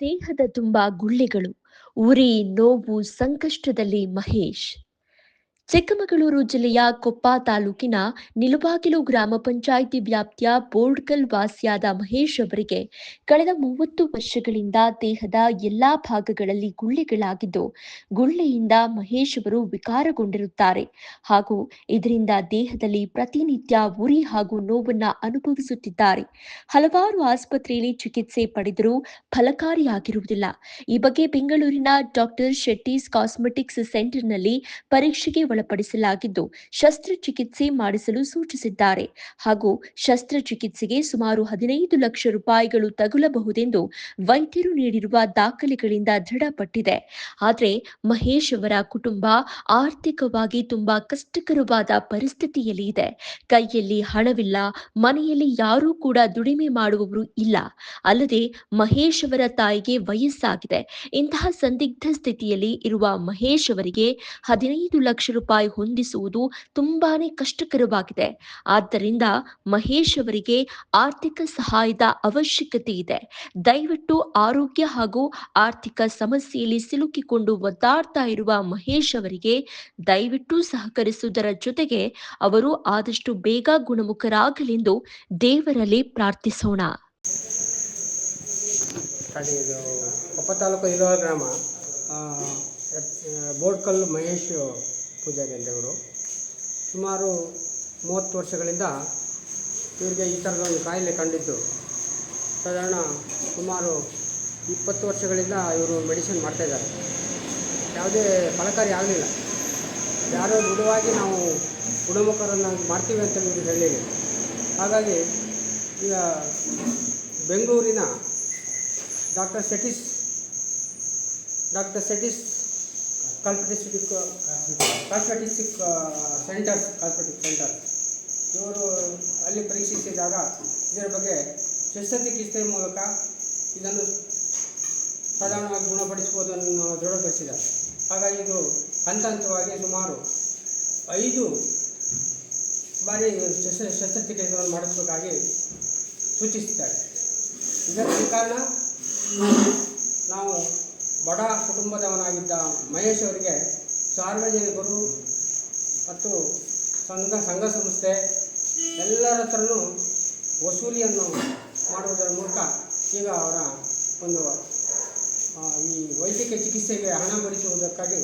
ದೇಹದ ತುಂಬಾ ಗುಳ್ಳೆಗಳು. ಉರಿ ನೋವು ಸಂಕಷ್ಟದಲ್ಲಿ ಮಹೇಶ್. ಚಿಕ್ಕಮಗಳೂರು ಜಿಲ್ಲೆಯ ಕೊಪ್ಪ ತಾಲೂಕಿನ ನಿಲುಬಾಗಿಲು ಗ್ರಾಮ ಪಂಚಾಯಿತಿ ವ್ಯಾಪ್ತಿಯ ಬೋರ್ಡ್ಕಲ್ ವಾಸಿಯಾದ ಮಹೇಶ್ ಅವರಿಗೆ ಕಳೆದ ಮೂವತ್ತು ವರ್ಷಗಳಿಂದ ದೇಹದ ಎಲ್ಲಾ ಭಾಗಗಳಲ್ಲಿ ಗುಳ್ಳೆಗಳಾಗಿದ್ದು, ಗುಳ್ಳೆಯಿಂದ ಮಹೇಶ್ ಅವರು ವಿಕಾರಗೊಂಡಿರುತ್ತಾರೆ. ಹಾಗೂ ಇದರಿಂದ ದೇಹದಲ್ಲಿ ಪ್ರತಿನಿತ್ಯ ಉರಿ ಹಾಗೂ ನೋವನ್ನ ಅನುಭವಿಸುತ್ತಿದ್ದಾರೆ. ಹಲವಾರು ಆಸ್ಪತ್ರೆಯಲ್ಲಿ ಚಿಕಿತ್ಸೆ ಪಡೆದರೂ ಫಲಕಾರಿಯಾಗಿರುವುದಿಲ್ಲ. ಈ ಬಗ್ಗೆ ಬೆಂಗಳೂರಿನ ಡಾಕ್ಟರ್ ಶೆಟ್ಟೀಸ್ ಕಾಸ್ಮೆಟಿಕ್ಸ್ ಸೆಂಟರ್ನಲ್ಲಿ ಪರೀಕ್ಷೆಗೆ ಒಳಪಡಿಸಲಾಗಿದ್ದು ಶಸ್ತ್ರಚಿಕಿತ್ಸೆ ಮಾಡಿಸಲು ಸೂಚಿಸಿದ್ದಾರೆ. ಹಾಗೂ ಶಸ್ತ್ರಚಿಕಿತ್ಸೆಗೆ ಸುಮಾರು ಹದಿನೈದು ಲಕ್ಷ ರೂಪಾಯಿಗಳು ತಗುಲಬಹುದೆಂದು ವೈದ್ಯರು ನೀಡಿರುವ ದಾಖಲೆಗಳಿಂದ ದೃಢಪಟ್ಟಿದೆ. ಆದರೆ ಮಹೇಶ್ ಅವರ ಕುಟುಂಬ ಆರ್ಥಿಕವಾಗಿ ತುಂಬಾ ಕಷ್ಟಕರವಾದ ಪರಿಸ್ಥಿತಿಯಲ್ಲಿ ಇದೆ. ಕೈಯಲ್ಲಿ ಹಣವಿಲ್ಲ, ಮನೆಯಲ್ಲಿ ಯಾರೂ ಕೂಡ ದುಡಿಮೆ ಮಾಡುವವರು ಇಲ್ಲ. ಅಲ್ಲದೆ ಮಹೇಶ್ ಅವರ ತಾಯಿಗೆ ವಯಸ್ಸಾಗಿದೆ. ಇಂತಹ ಸಂದಿಗ್ಧ ಸ್ಥಿತಿಯಲ್ಲಿ ಇರುವ ಮಹೇಶ್ ಅವರಿಗೆ ಹದಿನೈದು ಲಕ್ಷ ರೂಪಾಯಿ ಹೊಂದಿಸುವುದು ತುಂಬಾನೇ ಕಷ್ಟಕರವಾಗಿದೆ. ಆದ್ದರಿಂದ ಮಹೇಶ್ ಅವರಿಗೆ ಆರ್ಥಿಕ ಸಹಾಯದ ಅವಶ್ಯಕತೆ ಇದೆ. ದಯವಿಟ್ಟು ಆರೋಗ್ಯ ಹಾಗೂ ಆರ್ಥಿಕ ಸಮಸ್ಯೆಯಲ್ಲಿ ಸಿಲುಕಿಕೊಂಡು ಒದ್ದಾಡ್ತಾ ಇರುವ ಮಹೇಶ್ ಅವರಿಗೆ ದಯವಿಟ್ಟು ಸಹಕರಿಸುವುದರ ಜೊತೆಗೆ ಅವರು ಆದಷ್ಟು ಬೇಗ ಗುಣಮುಖರಾಗಲೆಂದು ದೇವರಲ್ಲಿ ಪ್ರಾರ್ಥಿಸೋಣ. ಕೊಪ್ಪ ತಾಲೂಕು ಇಲೋ ಗ್ರಾಮ ಬೋರ್ಡ್ಕಲ್ಲು ಮಹೇಶ್ ಪೂಜಾರಿ ಅಂತ ಇವರು ಸುಮಾರು ಮೂವತ್ತು ವರ್ಷಗಳಿಂದ ಇವರಿಗೆ ಈ ಥರದ ಒಂದು ಕಾಯಿಲೆ ಕಂಡಿದ್ದು. ಸಾಧಾರಣ ಸುಮಾರು ಇಪ್ಪತ್ತು ವರ್ಷಗಳಿಂದ ಇವರು ಮೆಡಿಸಿನ್ ಮಾಡ್ತಾಯಿದ್ದಾರೆ ಯಾವುದೇ ಫಲಕಾರಿ ಆಗಲಿಲ್ಲ. ಯಾರೋ ದೃಢವಾಗಿ ನಾವು ಗುಣಮುಖರನ್ನು ಮಾಡ್ತೀವಿ ಅಂತ ಇವರು ಹಾಗಾಗಿ ಈಗ ಬೆಂಗಳೂರಿನ ಡಾಕ್ಟರ್ ಸೆಟಿಸ್ ಡಾಕ್ಟರ್ ಸೆಟಿಸ್ ಕಾಸ್ಮೆಟಿಸ್ಟಿಕ್ ಸೆಂಟರ್ಸ್ ಕಾಸ್ಮೆಟಿಕ್ ಸೆಂಟರ್ ಇವರು ಅಲ್ಲಿ ಪರೀಕ್ಷಿಸಿದಾಗ ಇದರ ಬಗ್ಗೆ ಶಸ್ತ್ರಚಿಕಿತ್ಸೆ ಮೂಲಕ ಇದನ್ನು ಸಾಧಾರಣವಾಗಿ ಗುಣಪಡಿಸ್ಬೋದು ಅನ್ನೋ ದೃಢಪಡಿಸಿದ್ದಾರೆ. ಹಾಗಾಗಿ ಇದು ಹಂತ ಹಂತವಾಗಿ ಸುಮಾರು ಐದು ಬಾರಿ ಶಸ್ತ್ರ ಶಸ್ತ್ರಚಿಕಿತ್ಸೆಗಳನ್ನು ಮಾಡಿಸಬೇಕಾಗಿ ಸೂಚಿಸಿದ್ದಾರೆ ಇದಕ್ಕೆ ಕಾರಣ ನಾವು ಬಡ ಕುಟುಂಬದವನಾಗಿದ್ದ ಮಹೇಶ್ ಅವರಿಗೆ ಸಾರ್ವಜನಿಕರು ಮತ್ತು ಸಂಘ ಸಂಘ ಸಂಸ್ಥೆ ಎಲ್ಲರ ಹತ್ರನೂ ವಸೂಲಿಯನ್ನು ಮಾಡುವುದರ ಮೂಲಕ ಈಗ ಅವರ ಒಂದು ಈ ವೈದ್ಯಕೀಯ ಚಿಕಿತ್ಸೆಗೆ ಹಣ ಭರಿಸುವುದಕ್ಕಾಗಿ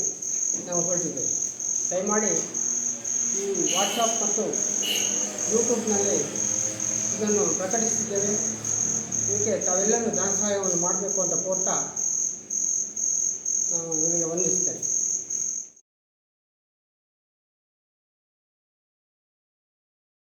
ನಾವು ಹೊರಟಿದ್ದೇವೆ. ದಯಮಾಡಿ ಈ ವಾಟ್ಸಪ್ ಮತ್ತು ಯೂಟ್ಯೂಬ್ನಲ್ಲಿ ಇದನ್ನು ಪ್ರಕಟಿಸುತ್ತಿದ್ದೇವೆ. ಇದಕ್ಕೆ ತಾವೆಲ್ಲರೂ ಧನ ಸಹಾಯವನ್ನು ಮಾಡಬೇಕು ಅಂತ ಕೋರ್ತಾ ನಾನು ನಿಮಗೆ ವಂದಿಸ್ತೇನೆ